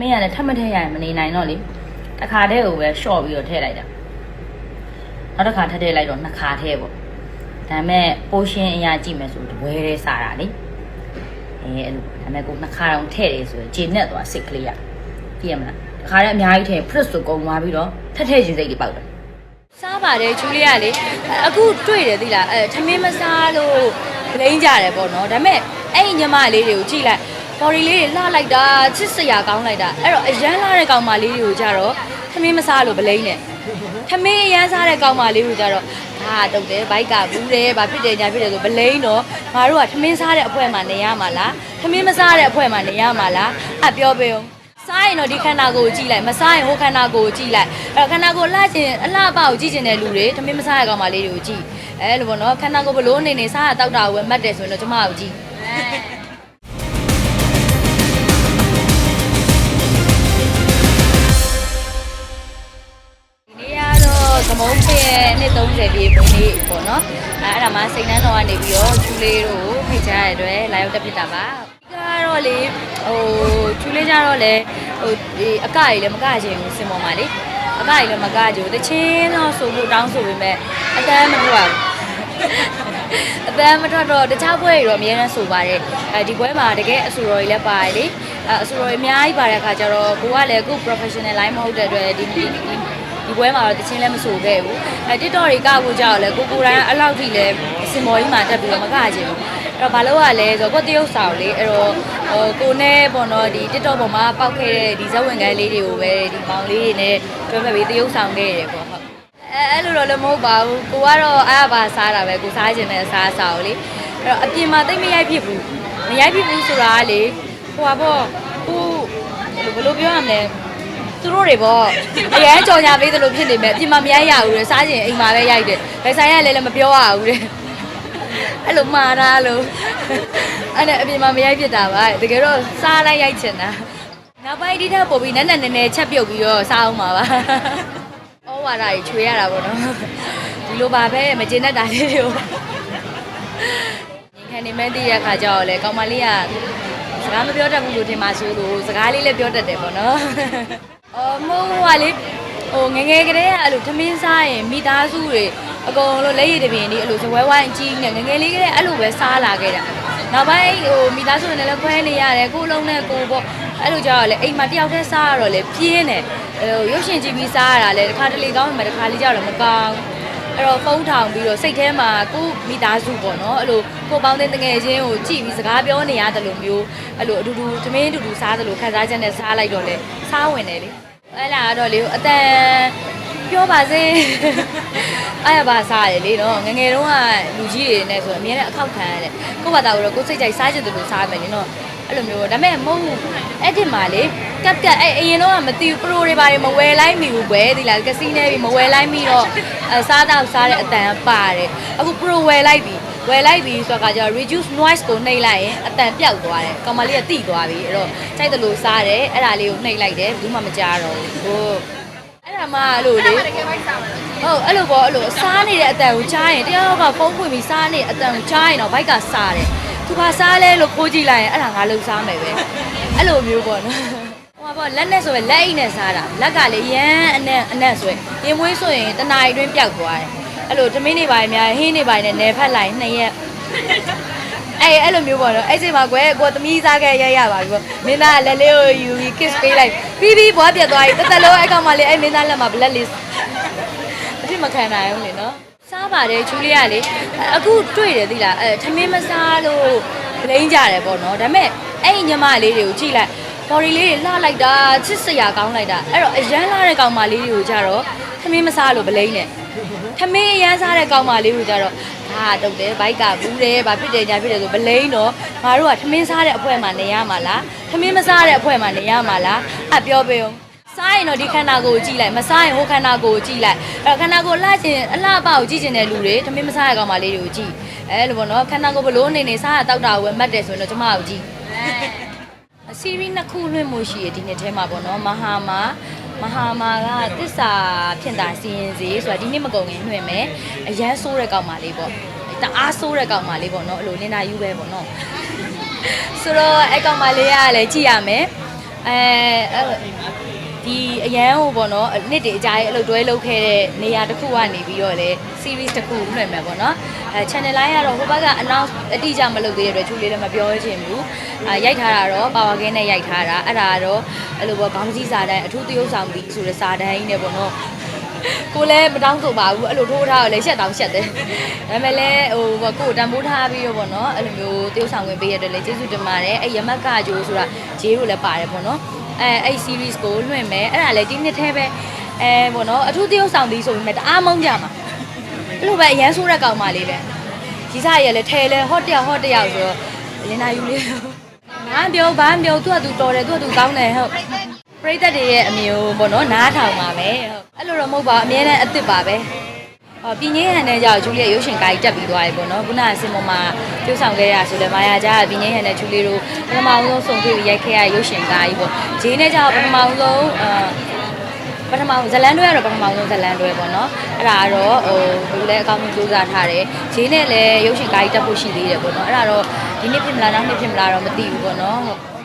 မင်းကလည်းထပ်မထည့်ရရင်မနေနိုင်တော့လေတစ်ခါတည်းကိုပဲရှော့ပြီးတော့ထည့်လိုက်တာနောက်တစ်ခါထပ်ထည့်လိုက်တော့နှစ်ခါထည့်ပေါ့ဒါပေမဲ့ပိုရှင်အရာကြည့်မယ်ဆိုတပွဲတည်းစားတာလေအဲအဲ့လိုဒါပေမဲ့ကိုနှစ်ခါတောင်ထည့်တယ်ဆိုရင်ဂျင်းနဲ့သွားစိတ်ကလေးရကြည့်ရမလားတစ်ခါတည်းအများကြီးထည့်ဖရစ်ဆိုကုန်သွားပြီးတော့ထပ်ထည့်ခြင်းစိတ်တွေပေါက်တယ်စားပါတယ်ချူလေးကလေအခုတွေ့တယ်သိလားအဲထမင်းမစားလို့ဂလိမ့်ကြတယ်ပေါ့နော်ဒါပေမဲ့အဲ့ဒီညီမလေးတွေကိုကြည့်လိုက် ဘော်ဒီလေးတွေလှလိုက်တာချစ်စရာကောင်းလိုက်တာအဲ့တော့အရန်လှတဲ့ကောင်မလေးတွေကိုကြတော့ထမင်းမစားလို့ဗလိမ့်နဲ့ထမင်းအရန်စားတဲ့ကောင်မလေးကိုကြတော့ဟာတုတ်တယ်ဘိုက်ကဘူးတယ်ဘာဖြစ်တယ်ညာဖြစ်တယ်ဆိုဗလိမ့်တော့ငါတို့ကထမင်းစားတဲ့အဖွဲမှာနေရမှာလားထမင်းမစားတဲ့အဖွဲမှာနေရမှာလားအပြောပေးအောင်စားရင်တော့ဒီခန္ဓာကိုယ်ကိုကြည့်လိုက်မစားရင်ဟိုခန္ဓာကိုယ်ကိုကြည့်လိုက်အဲ့တော့ခန္ဓာကိုယ်လှချင်အလှပကိုကြည့်ချင်တဲ့လူတွေထမင်းမစားရကောင်မလေးတွေကိုကြည့်အဲလိုပေါ့နော်ခန္ဓာကိုယ်ဘလို့အနေနေစားရတောက်တာကိုပဲမှတ်တယ်ဆိုရင်တော့ကျမကိုကြည့် ကတော့ကမုံပင်နှစ်30ပြည့်ပုံနေ့ပေါ့နော်အဲအဲ့ဒါမှစိတ်နှမ်းတော်ကနေပြီးတော့ချူလေးတို့ဖိတ်ချရတဲ့အတွက်လာရောက်တက်ဖြစ်တာပါကတော့လေဟိုချူလေးကြတော့လေဟိုဒီအကကြီးလည်းမကချင်ဘူးစင်ပေါ်မှာလေအကကြီးလည်းမကချင်ဘူးတချင်းတော့ဆိုဖို့တောင်းဆိုပေမဲ့အတန်းမထွက်ပါဘူးအတန်းမထွက်တော့တခြားပွဲတွေတော့အများနဲ့ဆိုပါတယ်အဲဒီပွဲမှာတကယ်အဆူတော်ကြီးလည်းပါတယ်လေအဲအဆူတော်ကြီးအများကြီးပါတဲ့အခါကျတော့ကိုကလည်းအခု professional line မဟုတ်တဲ့အတွက်ဒီဒီ ဒီဒီပွဲမှာတော့တချင်းလည်းမဆိုခဲ့ဘူးအဲ TikTok တွေကကိုကြောက်လဲကိုကိုတိုင်းအဲ့လောက်ထိလဲစင်မော်ကြီးမှာတက်ပြီးတော့မကချင်ဘူးအဲ့တော့ဘာလို့ ਆ လဲဆိုတော့ကိုတရုတ်ဆောင်လေအဲ့တော့ဟိုကိုနဲ့ပေါ့နော်ဒီ TikTok ပေါ်မှာပောက်ခဲ့တဲ့ဒီဇက်ဝင်ကန်းလေးတွေကိုပဲဒီမောင်လေးတွေနဲ့တွဲဖက်ပြီးတရုတ်ဆောင်ခဲ့ရတယ်ပေါ့ဟုတ်အဲအဲ့လိုတော့လည်းမဟုတ်ပါဘူးကိုကတော့အားပါစားတာပဲကိုစားခြင်းနဲ့စားစားကိုလေအဲ့တော့အပြင်မှာတိတ်မရိုက်ဖြစ်ဘူးမရိုက်ဖြစ်ဘူးဆိုတာကလေဟိုပါပေါ့ဟိုဘယ်လိုပြောရမလဲ သူတို့တွေပေါ့အရန်ကြော်ညာပေးသလိုဖြစ်နေမဲ့အပြင်မှာမရိုက်ရဘူးလေစားခြင်းအိမ်မှာပဲရိုက်တယ်ဘယ်ဆိုင်ရလဲလည်းမပြောရဘူးတဲ့အဲ့လိုမှားတာလို့အဲ့ဒါအပြင်မှာမရိုက်ဖြစ်တာပါတကယ်တော့စားလိုက်ရိုက်ချင်တာနောက်ပိုင်းဒီထက်ပိုပြီးနက်နက်နဲနဲချက်ပြုတ်ပြီးတော့စားအောင်ပါပါဩဝါဒကြီးချွေရတာပေါ့နော်ဒီလိုပါပဲမကျင်တတ်တာလေးတွေကိုငင်ခံနေမဲ့တည့်ရခါကျတော့လေကောင်မလေးကစကားမပြောတတ်ဘူးလို့ထင်ပါဆိုလို့စကားလေးလည်းပြောတတ်တယ်ပေါ့နော် အော်မို့ဟိုကလေဟိုငယ်ငယ်ကလေးကအဲ့လိုသမင်းစားရင်မိသားစုတွေအကုန်လုံးလက်ရည်တပင်ဒီအဲ့လိုဇပွဲဝိုင်းအကြီးနဲ့ငယ်ငယ်လေးကလေးအဲ့လိုပဲစားလာခဲ့တာနောက်ပိုင်းဟိုမိသားစုတွေနဲ့လည်းခွဲနေရတယ်ကိုယ်လုံးနဲ့ကိုယ်ပေါ့အဲ့လိုကြတော့လေအိမ်မှာတယောက်တည်းစားရတော့လေပြင်းတယ်ဟိုရုပ်ရှင်ကြည့်ပြီးစားရတာလေတစ်ခါတလေကောင်းမှတစ်ခါလေးကြတော့မကောင်းအဲ့တော့ဖုန်းထောင်ပြီးတော့စိတ်ထဲမှာကိုယ့်မိသားစုပေါ့နော်အဲ့လိုကိုယ်ပေါင်းတဲ့တငယ်ချင်းကိုကြည့်ပြီးစကားပြောနေရတယ်လို့မျိုးအဲ့လိုအတူတူသမင်းအတူတူစားတယ်လို့ခံစားချက်နဲ့စားလိုက်တော့လေစားဝင်တယ်လေ အဲ့လာကတော့လေအတန်ပြောပါစေအဲ့ရပါစားတယ်လေနော်ငယ်ငယ်တုန်းကလူကြီးတွေနဲ့ဆိုအများနဲ့အခောက်ခံရတယ်ကိုယ့်ဘာသာကိုတော့ကိုယ်စိတ်ကြိုက်စားချင်တယ်လို့စားမယ်လေနော် အဲ့လိုမျိုးဒါပေမဲ့မဟုတ်ဘူးအဲ့ဒီမှာလေကပ်ကပ်အဲ့အရင်တော့ကမသိဘူးပရိုတွေဘာတွေမဝယ်လိုက်မိဘူးပဲဒီလားကစီးနေပြီမဝယ်လိုက်မိတော့အစားတော့စားတဲ့အတန်ကပါတယ်အခု pro ဝယ်လိုက်ပြီဝယ်လိုက်ပြီဆိုတော့ကကျတော့ reduce noise ကိုနှိပ်လိုက်ရင်အတန်ပြောက်သွားတယ်ကောင်မလေးကတိသွားပြီအဲ့တော့ကြိုက်တယ်လို့စားတယ်အဲ့ဒါလေးကိုနှိပ်လိုက်တယ်ဘူးမှမကြားတော့ဘူးဟုတ်အဲ့ဒါမှအဲ့လိုလေဟုတ်အဲ့လိုပေါ့အဲ့လိုစားနေတဲ့အတန်ကိုကြားရင်တယောက်ကဖုန်းဖွင့်ပြီးစားနေတဲ့အတန်ကိုကြားရင်တော့ဘိုက်ကစားတယ် သူကစားလဲလို့ခိုးကြည့်လိုက်ရင်အဲ့ဒါငါလုံစားမယ်ပဲအဲ့လိုမျိုးပေါ့နော်ဟိုပါပေါ့လက်နဲ့ဆိုရင်လက်အိတ်နဲ့စားတာလက်ကလေရမ်းအနက်အနက်ဆိုရင်ရင်မွေးဆိုရင်တနားရီအတွင်းပျောက်သွားတယ်အဲ့လိုသမင်းနေပါရင်များဟင်းနေပါရင်လည်းနယ်ဖက်လိုက်နှစ်ရက်အဲ့အဲ့လိုမျိုးပေါ့နော်အဲ့ချိန်မှာကွယ်ကိုသမီးစားခဲ့ရရပါပြီပေါ့မင်းသားကလက်လေးကိုယူပြီး kiss ပေးလိုက်ပြီးပြီးဘွားပြတ်သွားပြီတစ်သက်လုံးအဲ့ကောင်မလေးအဲ့မင်းသားလက်မှာ black list အဖြစ်မခံနိုင်ဘူးလေနော် စားပါတယ်ချူလေးကလေအခုတွေ့တယ်သိလားအဲထမင်းမစားလို့ဗလိမ့်ကြတယ်ပေါ့နော်ဒါပေမဲ့အဲ့ဒီညီမလေးတွေကိုကြည့်လိုက်ဘော်ဒီလေးတွေလှလိုက်တာချစ်စရာကောင်းလိုက်တာအဲ့တော့အရန်လှတဲ့ကောင်မလေးတွေကိုကြတော့ထမင်းမစားလို့ဗလိမ့်နဲ့ထမင်းအရန်စားတဲ့ကောင်မလေးကိုကြတော့ဟာတုတ်တယ်ဘိုက်ကဘူးတယ်ဘာဖြစ်တယ်ညာဖြစ်တယ်ဆိုဗလိမ့်တော့ငါတို့ကထမင်းစားတဲ့အဖွဲမှာနေရမှာလားထမင်းမစားတဲ့အဖွဲမှာနေရမှာလားအပြောပေးအောင် စားရင်တော့ဒီခန္ဓာကိုယ်ကိုကြည့်လိုက်မစားရင်ဟိုခန္ဓာကိုယ်ကိုကြည့်လိုက်အဲ့တော့ခန္ဓာကိုယ်လှချင်အလှပကိုကြည့်ချင်တဲ့လူတွေထမင်းမစားရကောင်မလေးတွေကိုကြည့်အဲလိုပေါ့နော်ခန္ဓာကိုယ်ဘလို့အနေနေစားရတောက်တာကိုပဲမှတ်တယ်ဆိုရင်တော့ကျမကိုကြည့်အစီရီနှစ်ခုလွှင့်မှုရှိရဒီနှစ်ထဲမှာပေါ့နော်မဟာမာမဟာမာကတစ္ဆာဖြစ်တာစီရင်စီဆိုတာဒီနှစ်မကုန်ခင်လွှင့်မယ်အရန်ဆိုးတဲ့ကောင်မလေးပေါ့တအားဆိုးတဲ့ကောင်မလေးပေါ့နော်အဲ့လိုလင်နာယူပဲပေါ့နော်ဆိုတော့အဲ့ကောင်မလေးကလည်းကြည့်ရမယ်အဲအဲ့ ဒီအရန်ဟိုပေါ့နော်နှစ်တည်းအကြာကြီးအလုပ်တွဲလုပ်ခဲ့တဲ့နေရာတစ်ခုကနေပြီးတော့လေ series တစ်ခုလွှင့်မယ်ပေါ့နော်အဲ channel line ကတော့ဟိုဘက်က announce အတိအကျမလုပ်သေးတဲ့အတွက်ချူလေးလည်းမပြောချင်ဘူးအဲရိုက်ထားတာတော့ power game နဲ့ရိုက်ထားတာအဲ့ဒါကတော့အဲ့လိုပေါ့ခေါင်းစည်းစာတန်းအထူးသရုပ်ဆောင်ပြီးဆိုတဲ့စာတန်းကြီးနဲ့ပေါ့နော်ကိုလည်းမတောင်းဆိုပါဘူးအဲ့လိုထိုးထားတော့လည်းရှက်တောင်ရှက်တယ်ဒါပေမဲ့လည်းဟိုပေါ့ကိုယ်တန်ဖိုးထားပြီးတော့ပေါ့နော်အဲ့လိုမျိုးတရုပ်ဆောင်ဝင်ပေးရတဲ့လည်းကျေးဇူးတင်ပါတယ်အဲ့ရမက်ကဂျိုးဆိုတာဂျေးတို့လည်းပါတယ်ပေါ့နော် အဲအဲ့ series ကိုလွှင့်မယ်အဲ့ဒါလည်းဒီနှစ်ထဲပဲအဲပေါ့နော်အထူးတရုပ်ဆောင်ပြီးဆိုပေမဲ့တအားမုန်းကြမှာအဲ့လိုပဲအရန်ဆိုးတဲ့ကောင်မလေးပဲကြီးစားရလည်းထဲလဲဟော့တယောက်ဟော့တယောက်ဆိုတော့လင်နာယူလေးဘာမပြောဘာမပြောသူကသူတော်တယ်သူကသူကောင်းတယ်ဟုတ်ပရိသတ်တွေရဲ့အမျိုးပေါ့နော်နားထောင်ပါမယ်ဟုတ်အဲ့လိုတော့မဟုတ်ပါဘူးအများနဲ့အစ်စ်ပါပဲ ဟောပြင်းငင်းဟန်နဲ့ကြောက်ဂျူလီရဲ့ရုပ်ရှင်ကားကြီးတက်ပြီးသွားပြီပေါ့နော်ခုနကစင်ပေါ်မှာပြုဆောင်ခဲ့ရဆိုလဲမာယာကြားပြင်းငင်းဟန်နဲ့ဂျူလီတို့ပထမဆုံးဆုံတွေ့ပြီးရိုက်ခဲ့ရရုပ်ရှင်ကားကြီးပေါ့ဂျင်းနဲ့ကြောက်ပထမဆုံးအာပထမဇလန်တွဲကတော့ပထမဆုံးဇလန်တွဲပေါ့နော်အဲ့ဒါကတော့ဟိုသူလည်းအကောင်းဆုံးစူးစမ်းထားတယ်ဂျင်းနဲ့လည်းရုပ်ရှင်ကားကြီးတက်ဖို့ရှိသေးတယ်ပေါ့နော်အဲ့ဒါတော့ဒီနေ့ဖြစ်မလားနောက်နေ့ဖြစ်မလားတော့မသိဘူးပေါ့နော်ဟုတ်